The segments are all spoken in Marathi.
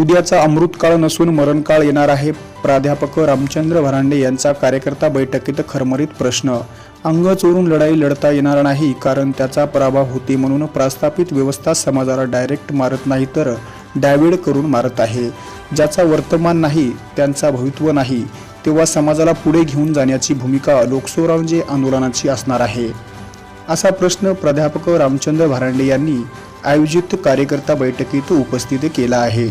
उद्याचा अमृतकाळ नसून मरणकाळ येणार आहे. प्राध्यापक रामचंद्र भरांडे यांचा कार्यकर्ता बैठकीत खरमरीत प्रश्न. अंग चोरून लढाई लढता येणार नाही कारण त्याचा पराभव होते म्हणून प्रस्थापित व्यवस्था समाजाला डायरेक्ट मारत नाही तर डायव्हेड करून मारत आहे. ज्याचा वर्तमान नाही त्यांचा भवित्व नाही. तेव्हा समाजाला पुढे घेऊन जाण्याची भूमिका लोकसोरांजे आंदोलनाची असणार आहे. असा प्रश्न प्राध्यापक रामचंद्र भारांडे यांनी आयोजित कार्यकर्ता बैठकीत उपस्थित केला आहे.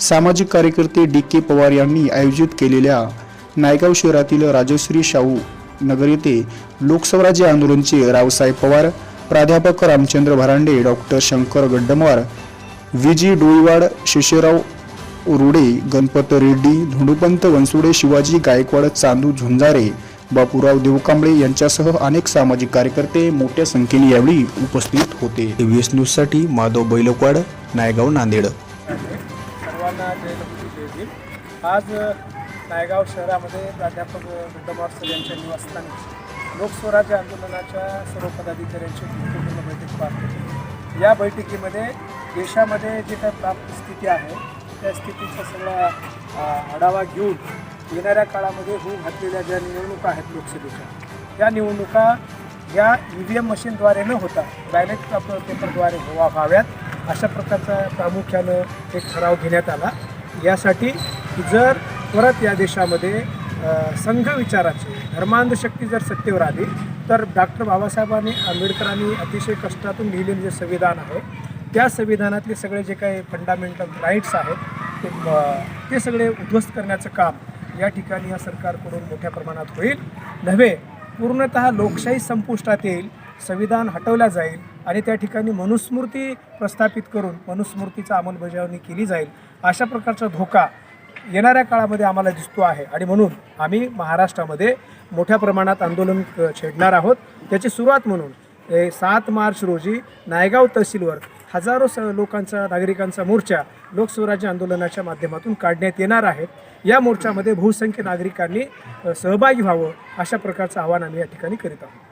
सामाजिक कार्यकर्ते डी के पवार यांनी आयोजित केलेल्या नायगाव शहरातील राजश्री शाहू नगर येथे लोकस्वराज्य आंदोलनचे रावसाहेब पवार प्राध्यापक रामचंद्र भरांडे डॉक्टर शंकर गड्डमवार विजी डोईवाड शिशेराव उरुडे गणपत रेड्डी धुंडुपंत वनसुडे शिवाजी गायकवाड चांदू झुंजारे बापूराव देवकांबळे यांच्यासह अनेक सामाजिक कार्यकर्ते मोठ्या संख्येने यावेळी उपस्थित होते. व्हीएस न्यूजसाठी माधव बैलकवाड नायगाव नांदेड. सर्वांना आज नायगाव शहरामध्ये प्राध्यापक गुड्डमार सर यांच्या निवासस्थानी लोकस्वराज्य आंदोलनाच्या सर्व पदाधिकाऱ्यांची गुरुत्वपूर्ण बैठक पार पडली. या बैठकीमध्ये देशामध्ये जे काही प्राप्त स्थिती आहे त्या स्थितीचा सगळा आढावा घेऊन येणाऱ्या काळामध्ये होऊ घातलेल्या ज्या निवडणुका आहेत लोकसभेच्या त्या निवडणुका या ई व्ही एम मशीनद्वारे न होता बॅलेट पेपरद्वारे व्हावा व्हाव्यात अशा प्रकारचा प्रामुख्यानं एक ठराव घेण्यात आला. यासाठी जर परत या देशामध्ये संघ विचाराची धर्मांध शक्ती जर सत्तेवर आली तर डॉक्टर बाबासाहेबांनी आंबेडकरांनी अतिशय कष्टातून लिहिलेले जे संविधान आहे त्या संविधानातले सगळे जे काही फंडामेंटल राईट्स आहेत ते सगळे उद्ध्वस्त करण्याचं काम या ठिकाणी या सरकारकडून मोठ्या प्रमाणात होईल. नव्हे पूर्णतः लोकशाही संपुष्टात येईल संविधान हटवल्या जाईल आणि त्या ठिकाणी मनुस्मृती प्रस्थापित करून मनुस्मृतीचा अंमलबजावणी केली जाईल अशा प्रकारचा धोका येणाऱ्या काळामध्ये आम्हाला दिसतो आहे. आणि म्हणून आम्ही महाराष्ट्रामध्ये मोठ्या प्रमाणात आंदोलन छेडणार आहोत. त्याची सुरुवात म्हणून सात मार्च रोजी नायगाव तहसीलवर हजारो स लोकांचा नागरिकांचा मोर्चा लोकस्वराज्य आंदोलनाच्या माध्यमातून काढण्यात येणार आहे. या मोर्चामध्ये बहुसंख्य नागरिकांनी सहभागी व्हावं अशा प्रकारचं आवाहन आम्ही या ठिकाणी करीत आहोत.